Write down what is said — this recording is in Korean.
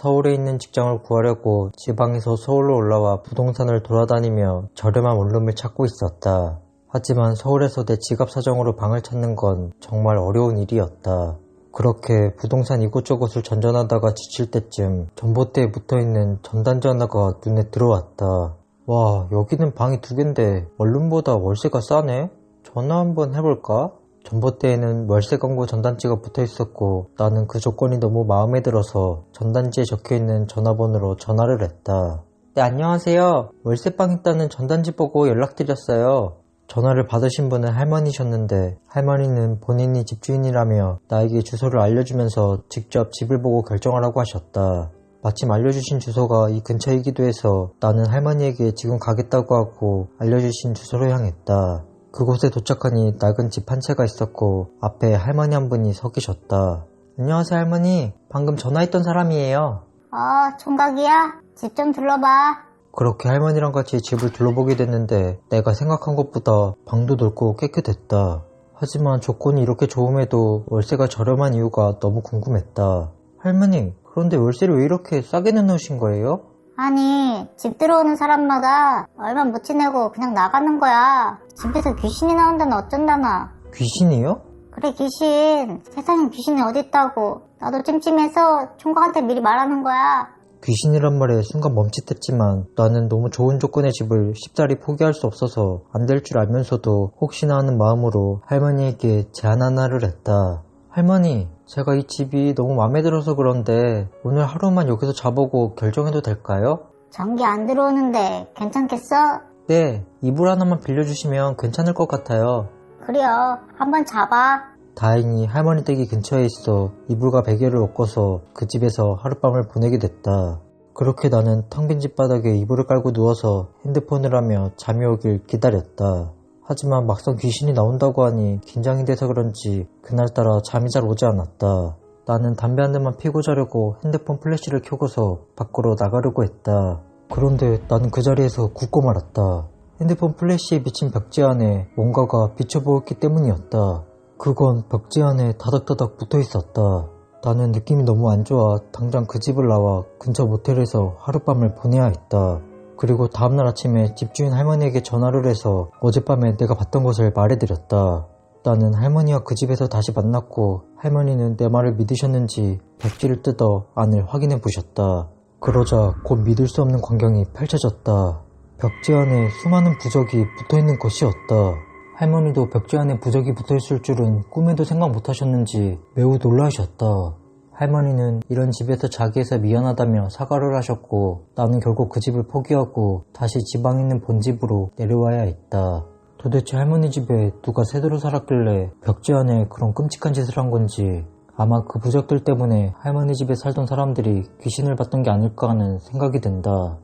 서울에 있는 직장을 구하려고 지방에서 서울로 올라와 부동산을 돌아다니며 저렴한 원룸을 찾고 있었다. 하지만 서울에서 내 지갑 사정으로 방을 찾는 건 정말 어려운 일이었다. 그렇게 부동산 이곳저곳을 전전하다가 지칠 때쯤 전봇대에 붙어있는 전단지 하나가 눈에 들어왔다. 와, 여기는 방이 두 갠데 원룸보다 월세가 싸네? 전화 한번 해볼까? 전봇대에는 월세 광고 전단지가 붙어 있었고 나는 그 조건이 너무 마음에 들어서 전단지에 적혀 있는 전화번호로 전화를 했다. 네, 안녕하세요. 월세방 있다는 전단지 보고 연락드렸어요. 전화를 받으신 분은 할머니셨는데 할머니는 본인이 집주인이라며 나에게 주소를 알려주면서 직접 집을 보고 결정하라고 하셨다. 마침 알려주신 주소가 이 근처이기도 해서 나는 할머니에게 지금 가겠다고 하고 알려주신 주소로 향했다. 그곳에 도착하니 낡은 집 한 채가 있었고 앞에 할머니 한 분이 서 계셨다. 안녕하세요 할머니. 방금 전화했던 사람이에요. 어, 총각이야? 집 좀 둘러봐. 그렇게 할머니랑 같이 집을 둘러보게 됐는데 내가 생각한 것보다 방도 넓고 깨끗했다. 하지만 조건이 이렇게 좋음에도 월세가 저렴한 이유가 너무 궁금했다. 할머니, 그런데 월세를 왜 이렇게 싸게 내놓으신 거예요? 아니, 집 들어오는 사람마다 얼마 못 지내고 그냥 나가는 거야. 집에서 귀신이 나온다는 어쩐다나. 귀신이요? 그래, 귀신. 세상에 귀신이 어딨다고. 나도 찜찜해서 총각한테 미리 말하는 거야. 귀신이란 말에 순간 멈칫했지만 나는 너무 좋은 조건의 집을 쉽사리 포기할 수 없어서 안 될 줄 알면서도 혹시나 하는 마음으로 할머니에게 제안 하나를 했다. 할머니, 제가 이 집이 너무 마음에 들어서 그런데 오늘 하루만 여기서 자보고 결정해도 될까요? 전기 안 들어오는데 괜찮겠어? 네, 이불 하나만 빌려주시면 괜찮을 것 같아요. 그래요. 한번 잡아. 다행히 할머니 댁이 근처에 있어 이불과 베개를 엎고서 그 집에서 하룻밤을 보내게 됐다. 그렇게 나는 텅 빈 집 바닥에 이불을 깔고 누워서 핸드폰을 하며 잠이 오길 기다렸다. 하지만 막상 귀신이 나온다고 하니 긴장이 돼서 그런지 그날따라 잠이 잘 오지 않았다. 나는 담배 한 대만 피고 자려고 핸드폰 플래시를 켜고서 밖으로 나가려고 했다. 그런데 나는 그 자리에서 굳고 말았다. 핸드폰 플래시에 비친 벽지 안에 뭔가가 비춰보였기 때문이었다. 그건 벽지 안에 다닥다닥 붙어 있었다. 나는 느낌이 너무 안 좋아 당장 그 집을 나와 근처 모텔에서 하룻밤을 보내야 했다. 그리고 다음날 아침에 집주인 할머니에게 전화를 해서 어젯밤에 내가 봤던 것을 말해드렸다. 나는 할머니와 그 집에서 다시 만났고 할머니는 내 말을 믿으셨는지 벽지를 뜯어 안을 확인해 보셨다. 그러자 곧 믿을 수 없는 광경이 펼쳐졌다. 벽지 안에 수많은 부적이 붙어 있는 것이었다. 할머니도 벽지 안에 부적이 붙어 있을 줄은 꿈에도 생각 못 하셨는지 매우 놀라셨다. 할머니는 이런 집에서 자기 해서 미안하다며 사과를 하셨고 나는 결국 그 집을 포기하고 다시 지방에 있는 본집으로 내려와야 했다. 도대체 할머니 집에 누가 새도로 살았길래 벽지 안에 그런 끔찍한 짓을 한 건지 아마 그 부적들 때문에 할머니 집에 살던 사람들이 귀신을 봤던 게 아닐까 하는 생각이 든다.